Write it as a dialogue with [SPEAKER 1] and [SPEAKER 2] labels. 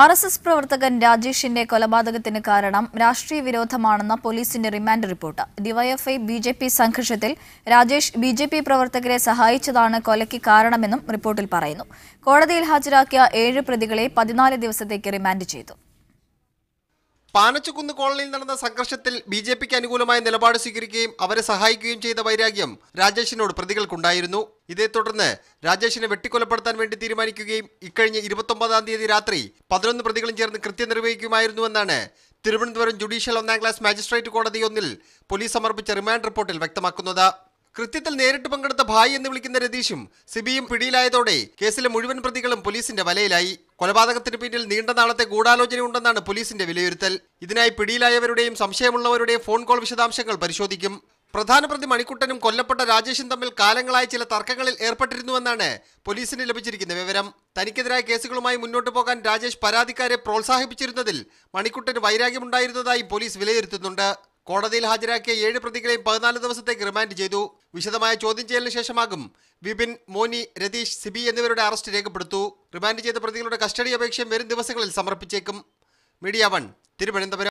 [SPEAKER 1] R S S പ്രവർത്തകൻ രാജേഷിന്റെ കൊലപാതകത്തിന് കാരണം രാഷ്ട്രീയ വിരോധമാണെന്ന പോലീസിന്റെ remand report. DYFI B J P സംഘർഷത്തിൽ രാജേഷ് ബി ജെ പി പ്രവർത്തകരെ സഹായിച്ചതാണ് കൊലയ്ക്ക് കാരണമെന്നും റിപ്പോർട്ടിൽ പറയുന്നു. കോടതിയിൽ ഹാജരാക്കിയ ഏഴ് പ്രതികളെ പതിനാല് ദിവസത്തേക്ക് റിമാൻഡ് ചെയ്തു.
[SPEAKER 2] പാനച്ചുകുന്ന് കോളനിയിൽ നടന്ന സംഘർഷത്തിൽ ബി ജെ പിക്ക് അനുകൂലമായ നിലപാട് സ്വീകരിക്കുകയും അവരെ സഹായിക്കുകയും ചെയ്ത വൈരാഗ്യം രാജേഷിനോട് പ്രതികൾക്കുണ്ടായിരുന്നു. ഇതേ തുടർന്ന് രാജേഷിനെ വെട്ടിക്കൊലപ്പെടുത്താൻ വേണ്ടി തീരുമാനിക്കുകയും ഇക്കഴിഞ്ഞ ഇരുപത്തൊമ്പതാം തീയതി രാത്രി പതിനൊന്ന് പ്രതികളും ചേർന്ന് കൃത്യം നിർവഹിക്കുമായിരുന്നുവെന്നാണ് തിരുവനന്തപുരം ജുഡീഷ്യൽ ഒന്നാം ക്ലാസ് മാജിസ്ട്രേറ്റ് കോടതി ഒന്നിൽ പോലീസ് സമർപ്പിച്ച റിമാൻഡ് റിപ്പോർട്ടിൽ വ്യക്തമാക്കുന്നത്. കൃത്യത്തിൽ നേരിട്ട് പങ്കെടുത്ത ഭായി എന്ന് വിളിക്കുന്ന രതീഷും സിബിയും പിടിയിലായതോടെ കേസിലെ മുഴുവൻ പ്രതികളും പോലീസിന്റെ വലയിലായി. കൊലപാതകത്തിന് പിന്നിൽ നീണ്ട നാളത്തെ ഗൂഢാലോചനയുണ്ടെന്നാണ് പോലീസിന്റെ വിലയിരുത്തൽ. ഇതിനായി പിടിയിലായവരുടെയും സംശയമുള്ളവരുടെയും ഫോൺ കോൾ വിശദാംശങ്ങൾ പരിശോധിക്കും. പ്രധാന പ്രതി മണിക്കുട്ടനും കൊല്ലപ്പെട്ട രാജേഷും തമ്മിൽ കാലങ്ങളായി ചില തർക്കങ്ങളിൽ ഏർപ്പെട്ടിരുന്നുവെന്നാണ് പോലീസിന് ലഭിച്ചിരിക്കുന്ന വിവരം. തനിക്കെതിരായ കേസുകളുമായി മുന്നോട്ട് പോകാൻ രാജേഷ് പരാതിക്കാരെ പ്രോത്സാഹിപ്പിച്ചിരുന്നതിൽ മണിക്കുട്ടന് വൈരാഗ്യമുണ്ടായിരുന്നതായി പോലീസ് വിലയിരുത്തുന്നുണ്ട്. കോടതിയിൽ ഹാജരാക്കിയ ഏഴ് പ്രതികളെയും പതിനാല് ദിവസത്തേക്ക് റിമാൻഡ് ചെയ്തു. വിശദമായ ചോദ്യം ചെയ്യലിന് ശേഷമാകും വിപിൻ മോനി രതീഷ് സിബി എന്നിവരുടെ അറസ്റ്റ് രേഖപ്പെടുത്തു. റിമാൻഡ് ചെയ്ത പ്രതികളുടെ കസ്റ്റഡി അപേക്ഷയും വരും ദിവസങ്ങളിൽ സമർപ്പിച്ചേക്കും. Media one Thiruvananthapuram.